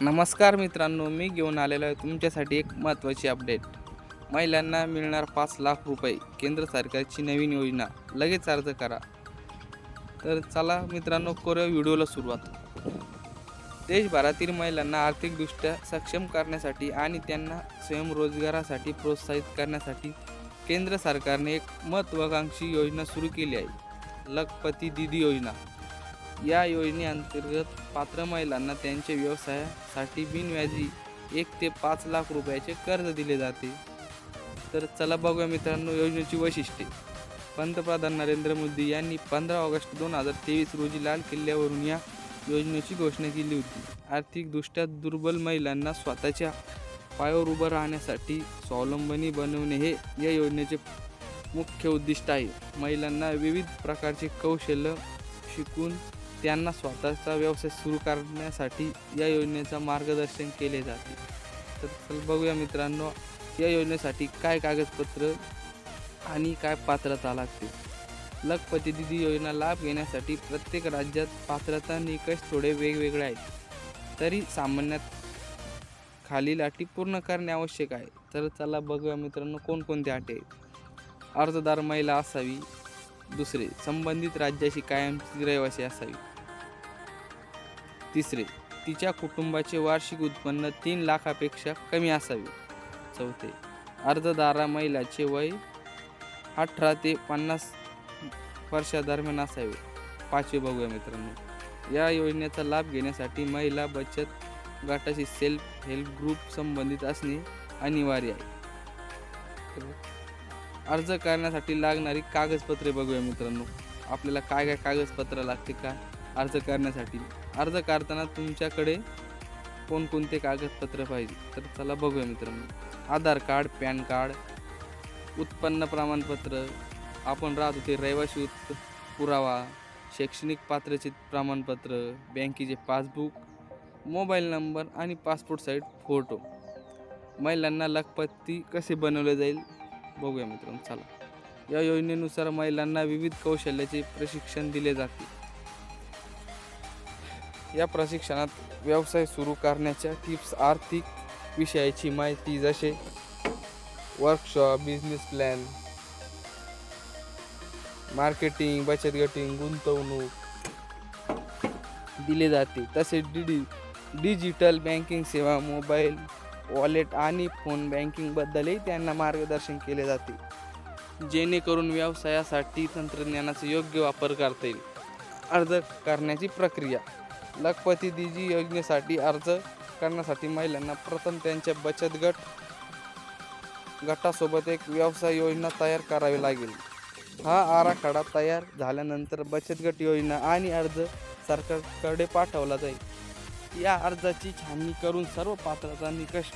नमस्कार मित्रांनो मी घेऊन आलेलो आहे तुमच्यासाठी एक महत्त्वाची अपडेट महिलांना मिळणार पाच लाख रुपये केंद्र सरकारची नवीन योजना. लगेच अर्ज करा. तर चला मित्रांनो करूया व्हिडिओला सुरुवात. देशभरातील महिलांना आर्थिकदृष्ट्या सक्षम करण्यासाठी आणि त्यांना स्वयंरोजगारासाठी प्रोत्साहित करण्यासाठी केंद्र सरकारने एक महत्त्वाकांक्षी योजना सुरू केली आहे. लखपती दिदी योजना. या योजनेअंतर्गत पात्र महिलांना त्यांच्या व्यवसायासाठी बिनव्याजी एक ते पाच लाख रुपयाचे कर्ज दिले जाते. तर चला बघूया मित्रांनो योजनेची वैशिष्ट्ये. पंतप्रधान नरेंद्र मोदी यांनी पंधरा ऑगस्ट दोन हजार तेवीस रोजी लाल किल्ल्यावरून या योजनेची घोषणा केली होती. आर्थिकदृष्ट्या दुर्बल महिलांना स्वतःच्या पायावर उभं राहण्यासाठी स्वावलंबनी बनवणे हे या योजनेचे मुख्य उद्दिष्ट आहे. महिलांना विविध प्रकारचे कौशल्य शिकून त्यांना स्वतःचा व्यवसाय सुरू करण्यासाठी या योजनेचा मार्गदर्शन केले जाते. तर चल बघूया मित्रांनो या योजनेसाठी काय कागदपत्र आणि काय पात्रता लागते? लखपती दिदी योजना लाभ घेण्यासाठी प्रत्येक राज्यात पात्रता निकष थोडे वेगवेगळे आहेत. तरी सामान्यात खालील अटी पूर्ण करणे आवश्यक आहे. तर चला बघूया मित्रांनो कोणकोणत्या अटी आहेत? अर्जदार महिला असावी दुसरे संबंधित राज्याशी कायमची रहिवासी असावी. तिसरे तिच्या कुटुंबाचे वार्षिक उत्पन्न तीन लाखापेक्षा कमी असावे. चौथे अर्जदारा महिलाचे वय अठरा ते पन्नास वर्षादरम्यान असावे. पाचवे बघूया मित्रांनो या योजनेचा लाभ घेण्यासाठी महिला बचत गटाशी सेल्फ हेल्प ग्रुप संबंधित असणे अनिवार्य आहे. अर्ज करण्यासाठी लागणारी कागदपत्रे बघूया मित्रांनो आपल्याला काय काय कागदपत्र लागते का? अर्ज करण्यासाठी. अर्ज करताना तुमच्याकडे कोणकोणते कागदपत्र पाहिजे? तर चला बघूया मित्रांनो. आधार कार्ड पॅन कार्ड उत्पन्न प्रमाणपत्र आपण राहतो ते रहिवासी उत्प पुरावा शैक्षणिक पात्रचे प्रमाणपत्र बँकेचे पासबुक मोबाईल नंबर आणि पासपोर्ट साईज फोटो. महिलांना लखपती कसे बनवले जाईल? बघूया मित्रांनो चला. या योजनेनुसार महिलांना विविध कौशल्याचे प्रशिक्षण दिले जाते. या प्रशिक्षणात व्यवसाय सुरू करण्याच्या टिप्स आर्थिक विषयाची माहिती जसे वर्कशॉप बिझनेस प्लॅन मार्केटिंग बचत गटिंग गुंतवणूक दिले जाते. तसेच डिडी डिजिटल बँकिंग सेवा मोबाईल वॉलेट आणि फोन बँकिंगबद्दलही त्यांना मार्गदर्शन केले जाते. जेणेकरून व्यवसायासाठी तंत्रज्ञानाचा योग्य वापर करता येईल. अर्ज करण्याची प्रक्रिया. लखपती दिजी योजनेसाठी अर्ज करण्यासाठी महिलांना प्रथम त्यांच्या बचत गट गटासोबत एक व्यवसाय योजना तयार करावी लागेल. हा आराखडा तयार झाल्यानंतर बचत गट योजना आणि अर्ज सरकारकडे पाठवला जाईल. या अर्जाची छाननी करून सर्व पात्रता निकष